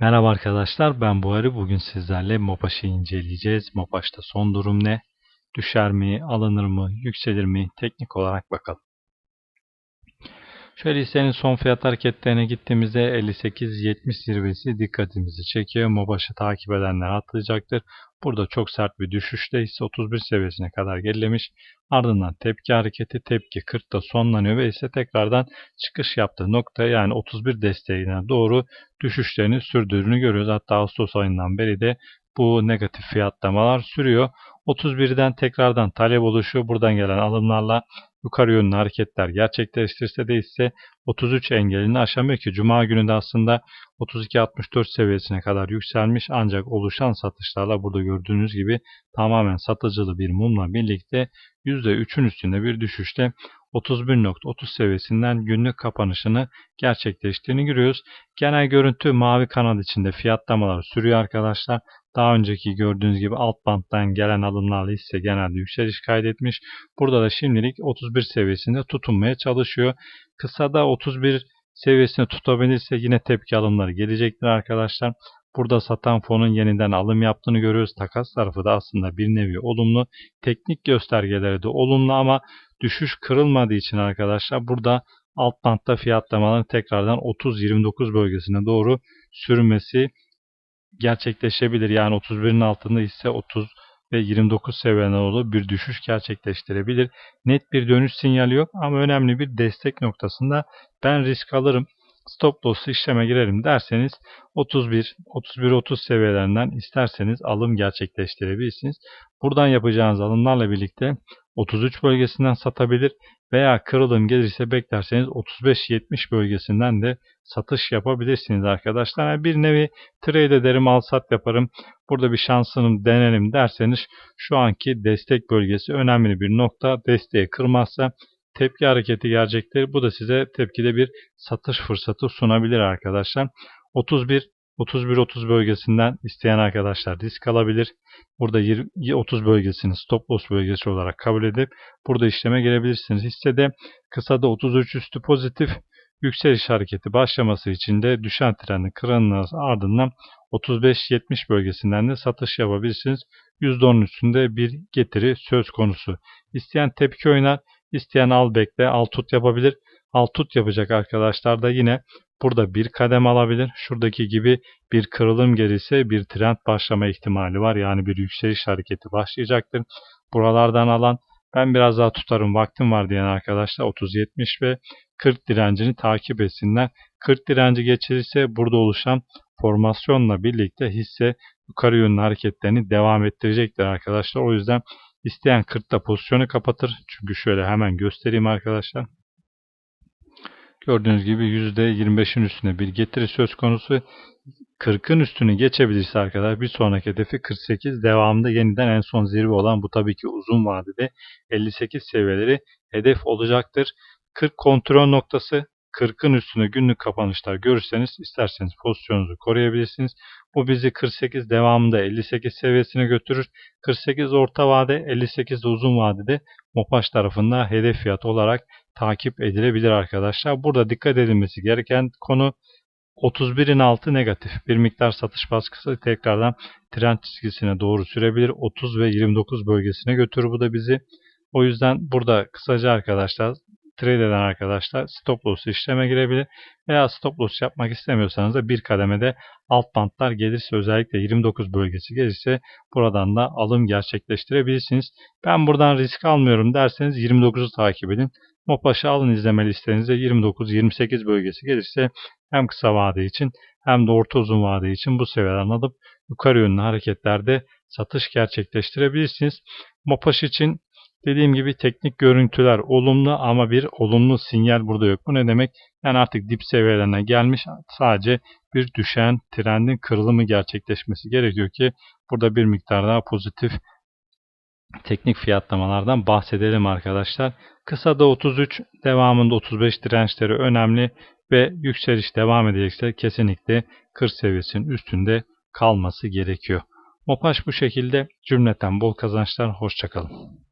Merhaba arkadaşlar ben Buhari. Bugün sizlerle Mopaş'ı inceleyeceğiz. Mopaş'ta son durum ne? Düşer mi? Alınır mı? Yükselir mi? Teknik olarak bakalım. Şöyle hissenin son fiyat hareketlerine gittiğimizde 58-70 zirvesi dikkatimizi çekiyor. Mobaş'ı takip edenler atlayacaktır. Burada çok sert bir düşüşte hisse 31 seviyesine kadar gerilemiş. Ardından tepki hareketi tepki 40'ta sonlanıyor ve ise tekrardan çıkış yaptığı nokta yani 31 desteğine doğru düşüşlerini sürdüğünü görüyoruz. Hatta Ağustos ayından beri de bu negatif fiyatlamalar sürüyor. 31'den tekrardan talep oluşuyor. Buradan gelen alımlarla yukarı yönlü hareketler gerçekleştirse de ise 33 engelini aşamıyor ki. Cuma günü de aslında 32-64 seviyesine kadar yükselmiş ancak oluşan satışlarla burada gördüğünüz gibi tamamen satıcılı bir mumla birlikte %3'ün üstünde bir düşüşte 31.30 seviyesinden günlük kapanışını gerçekleştiğini görüyoruz. Genel görüntü mavi kanal içinde fiyatlamalar sürüyor arkadaşlar. Daha önceki gördüğünüz gibi alt banttan gelen alımlarla hisse genelde yükseliş kaydetmiş. Burada da şimdilik 31 seviyesinde tutunmaya çalışıyor. Kısada 31 seviyesini tutabilirse yine tepki alımları gelecektir arkadaşlar. Burada satan fonun yeniden alım yaptığını görüyoruz. Takas tarafı da aslında bir nevi olumlu. Teknik göstergeleri de olumlu ama düşüş kırılmadığı için arkadaşlar burada alt bantta fiyatlamaların tekrardan 30-29 bölgesine doğru sürmesi gerçekleşebilir. Yani 31'in altında ise 30 ve 29 seviyelerine doğru bir düşüş gerçekleştirebilir. Net bir dönüş sinyali yok ama önemli bir destek noktasında ben risk alırım. Stop loss işleme girerim derseniz 31 31 30 seviyelerinden isterseniz alım gerçekleştirebilirsiniz. Buradan yapacağınız alımlarla birlikte 33 bölgesinden satabilir veya kırılım gelirse beklerseniz 35-70 bölgesinden de satış yapabilirsiniz arkadaşlar. Yani bir nevi trade ederim al sat yaparım. Burada bir şansını denelim derseniz şu anki destek bölgesi önemli bir nokta. Desteği kırmazsa tepki hareketi gelecektir. Bu da size tepkide bir satış fırsatı sunabilir arkadaşlar. 31 31-30 bölgesinden isteyen arkadaşlar risk alabilir. Burada 20, 30 bölgesini stop loss bölgesi olarak kabul edip burada işleme girebilirsiniz. Hissede kısada 33 üstü pozitif yükseliş hareketi başlaması için de düşen trendin kırılması ardından 35-70 bölgesinden de satış yapabilirsiniz. %10'un üstünde bir getiri söz konusu. İsteyen tepki oynar, isteyen al bekle, al tut yapabilir. Al tut yapacak arkadaşlar da yine Burada bir kadem alabilir. Şuradaki gibi bir kırılım gelirse bir trend başlama ihtimali var. Yani bir yükseliş hareketi başlayacaktır. Buralardan alan ben biraz daha tutarım vaktim var diyen arkadaşlar 30-70 ve 40 direncini takip etsinler. 40 direnci geçirirse burada oluşan formasyonla birlikte hisse yukarı yönlü hareketlerini devam ettirecektir arkadaşlar. O yüzden isteyen 40'ta pozisyonu kapatır. Çünkü şöyle hemen göstereyim arkadaşlar. Gördüğünüz gibi %25'in üstüne bir getiri söz konusu. 40'ın üstünü geçebilirse arkadaşlar bir sonraki hedefi 48 devamında yeniden en son zirve olan bu tabii ki uzun vadede 58 seviyeleri hedef olacaktır. 40 kontrol noktası 40'ın üstüne günlük kapanışlar görürseniz isterseniz pozisyonunuzu koruyabilirsiniz. Bu bizi 48 devamında 58 seviyesine götürür. 48 orta vade 58 de uzun vadede Mopaş tarafında hedef fiyat olarak takip edilebilir arkadaşlar. Burada dikkat edilmesi gereken konu 31'in altı negatif. Bir miktar satış baskısı tekrardan trend çizgisine doğru sürebilir. 30 ve 29 bölgesine götürür bu da bizi. O yüzden burada kısaca arkadaşlar trade eden arkadaşlar stop loss işleme girebilir. Veya stop loss yapmak istemiyorsanız da bir kademede alt bantlar gelirse özellikle 29 bölgesi gelirse buradan da alım gerçekleştirebilirsiniz. Ben buradan risk almıyorum derseniz 29'u takip edin. Mopaş'ı alın izleme listenizde 29-28 bölgesi gelirse hem kısa vade için hem de orta uzun vade için bu seviyelerden alıp yukarı yönlü hareketlerde satış gerçekleştirebilirsiniz. Mopaş için dediğim gibi teknik görüntüler olumlu ama bir olumlu sinyal burada yok. Bu ne demek? Yani artık dip seviyelerine gelmiş sadece bir düşen trendin kırılımı gerçekleşmesi gerekiyor ki burada bir miktar daha pozitif teknik fiyatlamalardan bahsedelim arkadaşlar. Kısa da 33, devamında 35 dirençleri önemli ve yükseliş devam edecekse kesinlikle 40 seviyesinin üstünde kalması gerekiyor. Mopaş bu şekilde cümleten bol kazançlar. Hoşçakalın.